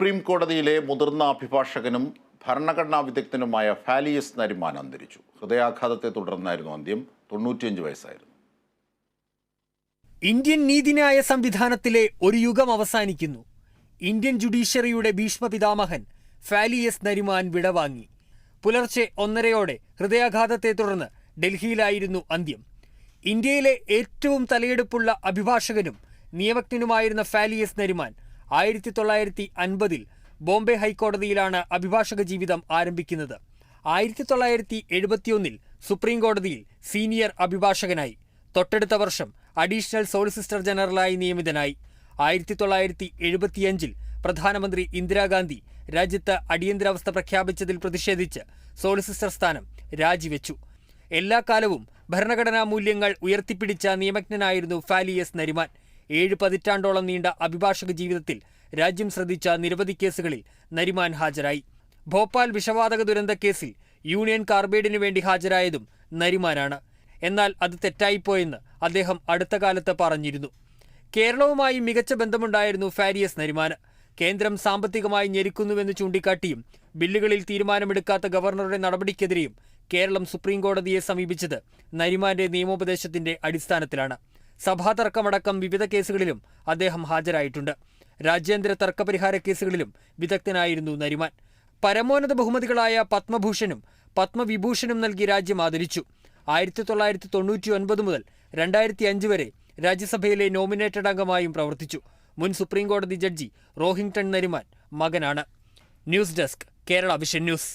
Supreme കോടതിയിലെ മുതിർന്ന അഭിഭാഷകനും ഭരണഘടനാ വിദഗ്ധനുമായ ഫാലിയസ് നരിമാൻ അന്തരിച്ചു. ഹൃദയാഘാതത്തെ തുടർന്നായിരുന്നു അന്ത്യം. തൊണ്ണൂറ്റിയഞ്ച് വയസ്സായിരുന്നു. ഇന്ത്യൻ നീതിന്യായ സംവിധാനത്തിലെ ഒരു യുഗം അവസാനിക്കുന്നു. ഇന്ത്യൻ ജുഡീഷ്യറിയുടെ ഭീഷ്മ പിതാമഹൻ ഫാലിയസ് നരിമാൻ വിടവാങ്ങി. പുലർച്ചെ ഒന്നരയോടെ ഹൃദയാഘാതത്തെ തുടർന്ന് ഡൽഹിയിലായിരുന്നു അന്ത്യം. ഇന്ത്യയിലെ ഏറ്റവും തലയെടുപ്പുള്ള അഭിഭാഷകനും നിയമജ്ഞനുമായിരുന്ന ഫാലിയസ് നരിമാൻ ആയിരത്തി തൊള്ളായിരത്തി അൻപതിൽ ബോംബെ ഹൈക്കോടതിയിലാണ് അഭിഭാഷക ജീവിതം ആരംഭിക്കുന്നത്. ആയിരത്തി തൊള്ളായിരത്തി എഴുപത്തിയൊന്നിൽ സുപ്രീം കോടതിയിൽ സീനിയർ അഭിഭാഷകനായി. തൊട്ടടുത്ത വർഷം അഡീഷണൽ സോളിസിറ്റർ ജനറലായി നിയമിതനായി. ആയിരത്തി തൊള്ളായിരത്തി എഴുപത്തിയഞ്ചിൽ പ്രധാനമന്ത്രി ഇന്ദിരാഗാന്ധി രാജ്യത്ത് അടിയന്തരാവസ്ഥ പ്രഖ്യാപിച്ചതിൽ പ്രതിഷേധിച്ച് സോളിസിറ്റർ സ്ഥാനം രാജിവെച്ചു. എല്ലാ കാലവും ഭരണഘടനാ മൂല്യങ്ങൾ ഉയർത്തിപ്പിടിച്ച നിയമജ്ഞനായിരുന്നു ഫാലിയസ് നരിമാൻ. ഏഴ് പതിറ്റാണ്ടോളം നീണ്ട അഭിഭാഷക ജീവിതത്തിൽ രാജ്യം ശ്രദ്ധിച്ച നിരവധി കേസുകളിൽ നരിമാൻ ഹാജരായി. ഭോപ്പാൽ വിഷവാതക ദുരന്ത കേസിൽ യൂണിയൻ കാർബൈഡിനു വേണ്ടി ഹാജരായതും നരിമാനാണ്. എന്നാൽ അത് തെറ്റായിപ്പോയെന്ന് അദ്ദേഹം അടുത്ത കാലത്ത് പറഞ്ഞിരുന്നു. കേരളവുമായി മികച്ച ബന്ധമുണ്ടായിരുന്നു ഫാരിയസ് നരിമാന്. കേന്ദ്രം സാമ്പത്തികമായി ഞെരുക്കുന്നുവെന്ന് ചൂണ്ടിക്കാട്ടിയും ബില്ലുകളിൽ തീരുമാനമെടുക്കാത്ത ഗവർണറുടെ നടപടിക്കെതിരെയും കേരളം സുപ്രീം കോടതിയെ സമീപിച്ചത് നരിമാന്റെ നിയമോപദേശത്തിന്റെ അടിസ്ഥാനത്തിലാണ്. സഭാ തർക്കമടക്കം വിവിധ കേസുകളിലും അദ്ദേഹം ഹാജരായിട്ടുണ്ട്. രാജ്യാന്തര തർക്കപരിഹാര കേസുകളിലും വിദഗ്ധനായിരുന്നു നരിമാൻ. പരമോന്നത ബഹുമതികളായ പത്മഭൂഷണും പത്മവിഭൂഷണും നൽകി രാജ്യം ആദരിച്ചു. ആയിരത്തി തൊള്ളായിരത്തി തൊണ്ണൂറ്റി ഒൻപത് മുതൽ രണ്ടായിരത്തി അഞ്ച് വരെ രാജ്യസഭയിലെ നോമിനേറ്റഡ് അംഗമായും പ്രവർത്തിച്ചു. മുൻ സുപ്രീം കോടതി ജഡ്ജി റോഹിംഗ്ടൺ നരിമാൻ മകനാണ്. News desk Kerala Vision news.